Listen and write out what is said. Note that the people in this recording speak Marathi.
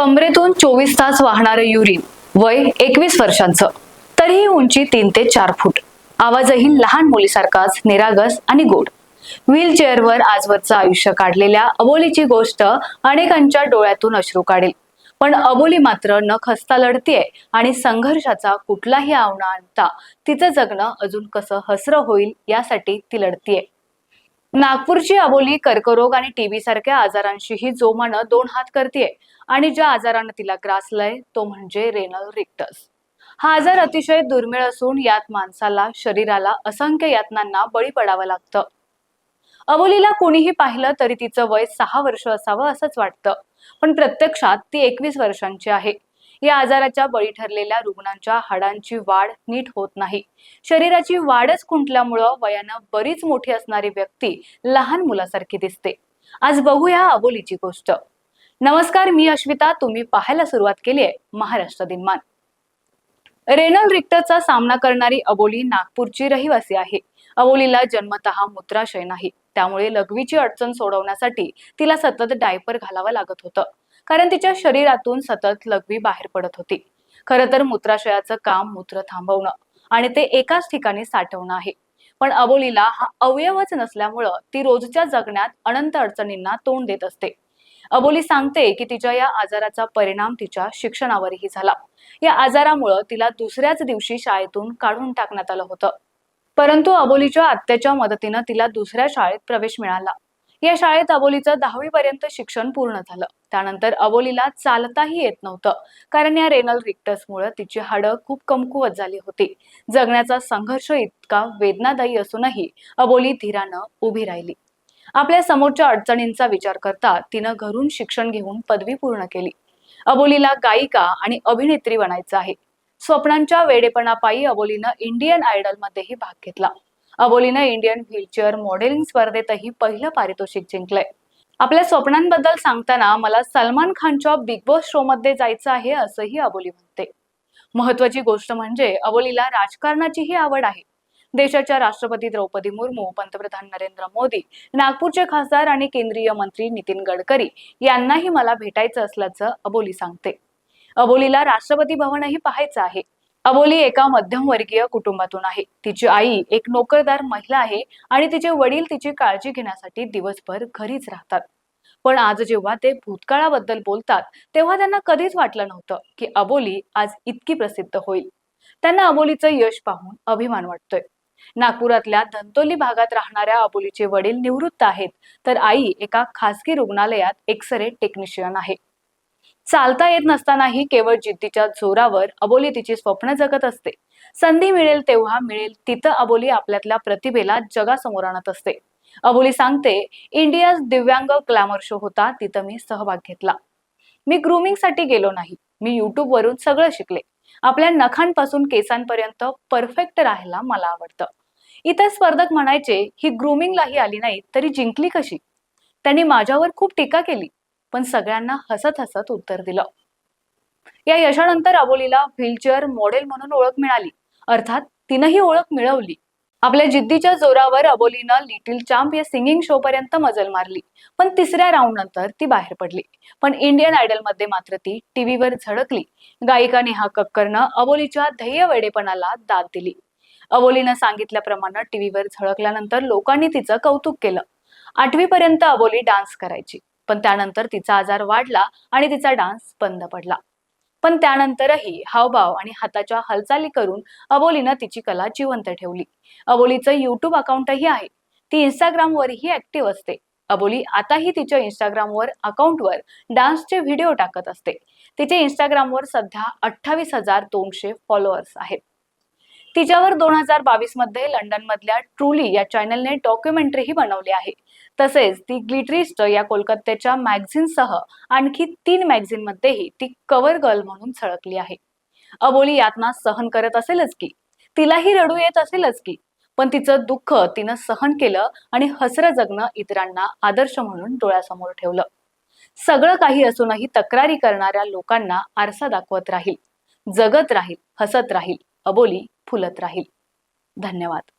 कमरेतून चोवीस तास वाहणारं युरिन वय एकवीस वर्षांचं. तरीही उंची तीन ते चार फूट. आवाजही लहान मुलीसारखाच निरागस आणि गोड. व्हील चेअरवर आजवरचं आयुष्य काढलेल्या अबोलीची गोष्ट अनेकांच्या डोळ्यातून अश्रू काढेल. पण अबोली मात्र न खसता लढतीये आणि संघर्षाचा कुठलाही आव्हान आणता तिचं जगणं अजून कसं हसरं होईल यासाठी ती लढतीये. नागपूरची अबोली कर्करोग आणि टीबी सारख्या आजारांशीही जोमानं दोन हात करते आणि ज्या आजारानं तिला ग्रासलंय तो म्हणजे रेनल रिक्टस हा आजार अतिशय दुर्मिळ असून यात माणसाला शरीराला असंख्य यातनांना बळी पडावं लागतं. अबोलीला कोणीही पाहिलं तरी तिचं वय सहा वर्ष असावं असंच वाटतं. पण प्रत्यक्षात ती एकवीस वर्षांची आहे. या आजाराच्या बळी ठरलेल्या रुग्णांच्या हाडांची वाढ नीट होत नाही. शरीराची वाढच खुंटल्यामुळं वयानं बरीच मोठी असणारी व्यक्ती लहान मुलासारखी दिसते. आज बघूया अबोलीची गोष्ट. नमस्कार मी अश्विता. तुम्ही पाहायला सुरुवात केली आहे महाराष्ट्र दिनमान. रेनल रिक्टरचा सामना करणारी अबोली नागपूरची रहिवासी आहे. अबोलीला जन्मतः मूत्राशय नाही. त्यामुळे लघवीची अडचण सोडवण्यासाठी तिला सतत डायपर घालावं लागत होतं. कारण तिच्या शरीरातून सतत लघवी बाहेर पडत होती. खरं तर मूत्राशयाचं काम मूत्र थांबवणं आणि ते एकाच ठिकाणी साठवणं आहे. पण अबोलीला हा अवयवच नसल्यामुळं ती रोजच्या जगण्यात अनंत अडचणींना तोंड देत असते. अबोली सांगते की तिच्या या आजाराचा परिणाम तिच्या शिक्षणावरही झाला. या आजारामुळं तिला दुसऱ्याच दिवशी शाळेतून काढून टाकण्यात आलं होतं. परंतु अबोलीच्या आत्याच्या मदतीनं तिला दुसऱ्या शाळेत प्रवेश मिळाला. या शाळेत अबोलीचं दहावी पर्यंत शिक्षण पूर्ण झालं. त्यानंतर अबोलीला चालताही येत नव्हतं. कारण या रेनल रिक्टसमुळे तिची हाडं खूप कमकुवत झाली होती. जगण्याचा संघर्ष इतका वेदनादायी असूनही अबोली धीरानं उभी राहिली. आपल्या समोरच्या अडचणींचा विचार करता तिनं घरून शिक्षण घेऊन पदवी पूर्ण केली. अबोलीला गायिका आणि अभिनेत्री बनायचं आहे. स्वप्नांच्या वेडेपणापायी अबोलीनं इंडियन आयडल मध्येही भाग घेतला. अबोलीनं इंडियन व्हीलचेअर मॉडेलिंग स्पर्धेतही पहिलं पारितोषिक जिंकलंय. आपल्या स्वप्नांबद्दल सांगताना मला सलमान खानच्या बिग बॉस शो मध्ये जायचं आहे असंही अबोली म्हणते. महत्वाची गोष्ट म्हणजे अबोलीला राजकारणाचीही आवड आहे. देशाच्या राष्ट्रपती द्रौपदी मुर्मू पंतप्रधान नरेंद्र मोदी नागपूरचे खासदार आणि केंद्रीय मंत्री नितीन गडकरी यांनाही मला भेटायचं असल्याचं अबोली सांगते. अबोलीला राष्ट्रपती भवनही पाहायचं आहे. अबोली एका मध्यमवर्गीय कुटुंबातून आहे. तिची आई एक नोकरदार महिला आहे आणि तिचे वडील तिची काळजी घेण्यासाठी दिवसभर घरीच राहतात. पण आज जेव्हा ते भूतकाळाबद्दल बोलतात तेव्हा त्यांना कधीच वाटलं नव्हतं की अबोली आज इतकी प्रसिद्ध होईल. त्यांना अबोलीचं यश पाहून अभिमान वाटतोय. नागपुरातल्या धंतोली भागात राहणाऱ्या अबोलीचे वडील निवृत्त आहेत तर आई एका खासगी रुग्णालयात एक्सरे टेक्निशियन आहे. चालता येत नसतानाही केवळ जिद्दीच्या जोरावर अबोली तिची स्वप्न जगत असते. संधी मिळेल तेव्हा मिळेल तिथं अबोली आपल्यातल्या प्रतिभेला जगासमोर आणत असते. अबोली सांगते इंडियाज दिव्यांग ग्लॅमर शो होता तिथं मी सहभाग घेतला. मी ग्रुमिंगसाठी गेलो नाही मी युट्यूब वरून सगळं शिकले. आपल्या नखांपासून केसांपर्यंत परफेक्ट राहायला मला आवडतं. इतर स्पर्धक म्हणायचे ही ग्रुमिंगलाही आली नाही तरी जिंकली कशी? त्यांनी माझ्यावर खूप टीका केली. पण सगळ्यांना हसत हसत उत्तर दिलं. या यशानंतर अबोलीला व्हीलचेअर मॉडेल म्हणून ओळख मिळाली. अर्थात तिनंही ओळख मिळवली. आपल्या जिद्दीच्या जोरावर अबोलीनं लिटिल चॅम्प या सिंगिंग शो पर्यंत मजल मारली. पण तिसऱ्या राऊंड नंतर ती बाहेर पडली. पण इंडियन आयडलमध्ये मात्र ती टीव्हीवर झळकली. गायिका नेहा कक्करनं अबोलीच्या ध्येय वेडेपणाला दाद दिली. अबोलीनं सांगितल्याप्रमाणे टीव्हीवर झळकल्यानंतर लोकांनी तिचं कौतुक केलं. आठवी पर्यंत अबोली डान्स करायची. पण त्यानंतर तिचा आजार वाढला आणि तिचा डान्स बंद पडला. पण त्यानंतरही हावभाव आणि हाताच्या हालचाली करून अबोलीनं तिची कला जिवंत ठेवली. अबोलीचं युट्यूब अकाउंटही आहे. ती इंस्टाग्रामवरही ऍक्टिव्ह असते. अबोली आताही तिच्या इंस्टाग्रामवर अकाउंटवर डान्सचे व्हिडिओ टाकत असते. तिचे इंस्टाग्रामवर सध्या अठ्ठावीस हजार दोनशे फॉलोअर्स आहेत. तिच्यावर दोन हजार बावीसमध्ये लंडन मधल्या ट्रुली या चॅनलने डॉक्युमेंटरीही बनवली आहे. तसेच ती ग्लिटरिस्ट या कोलकात्याच्या मॅगझिनसह आणखी तीन मॅग्झिन मध्येही ती कव्हर गर्ल म्हणून झळकली आहे. अबोली यातना सहन करत असेलच की? तिलाही रडू येत असेलच की? पण तिचं दुःख तिनं सहन केलं आणि हसरं जगणं इतरांना आदर्श म्हणून डोळ्यासमोर ठेवलं. सगळं काही असूनही तक्रारी करणाऱ्या लोकांना आरसा दाखवत राहील. जगत राहील हसत राहील. अबोली फुलत राहील. धन्यवाद.